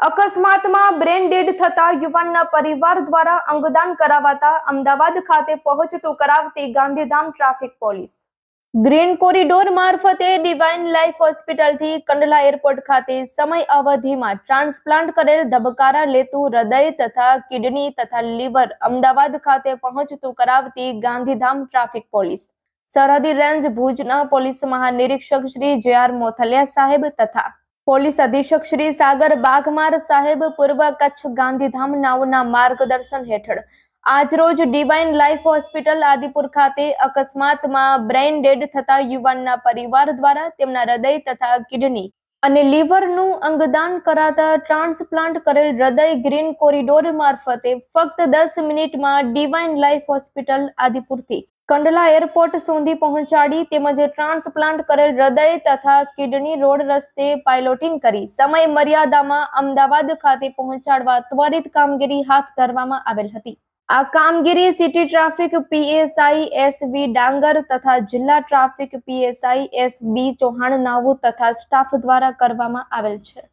અકસ્માતમાં brain dead થતા યુવાનના પરિવાર દ્વારા અંગદાન કરાવાતા અમદાવાદ ખાતે પહોંચતું કરાવતી Gandhidham traffic police. Green corridor મારફતે ડિવાઇન લાઈફ હોસ્પિટલથી કંડલા એરપોર્ટ ખાતે સમય અવધિમાં ટ્રાન્સપ્લાન્ટ કરેલ ધબકારા લેતું હૃદય તથા કિડની તથા લીવર અમદાવાદ ખાતે પહોંચતું કરાવતી ગાંધીધામ ટ્રાફિક પોલીસ. સરહદી રેન્જ ભુજના પોલીસ મહાનિરીક્ષક શ્રી જે આર મોથલિયા સાહેબ તથા પોલીસ અધિક્ષક શ્રી સાગર બાઘમાર સાહેબ પૂર્વ કચ્છ ગાંધીધામ નાઓના માર્ગદર્શન હેઠળ આજરોજ ડિવાઇન લાઈફ હોસ્પિટલ આદિપુર ખાતે અકસ્માતમાં બ્રેઇન ડેડ થતા યુવાનના પરિવાર દ્વારા તેમના હૃદય તથા કિડની અને લીવરનું અંગદાન કરાતા ટ્રાન્સપ્લાન્ટ કરેલ હૃદય ગ્રીન કોરિડોર મારફતે ફક્ત દસ મિનિટમાં ડિવાઇન લાઈફ હોસ્પિટલ આદિપુરથી કંડલા એરપોર્ટ સુધી પહોંચાડી તેમજ ટ્રાન્સપ્લાન્ટ કરેલ હૃદય તથા કિડની રોડ રસ્તે પાયલોટિંગ કરી સમય મર્યાદામાં અમદાવાદ ખાતે પહોંચાડવા ત્વરિત કામગીરી હાથ ધરવામાં આવેલ હતી. આ કામગીરી city traffic PSI S V Dangar તથા જિલ્લા traffic PSI S B Chauhan નાવુ તથા સ્ટાફ દ્વારા કરવામાં આવેલ છે.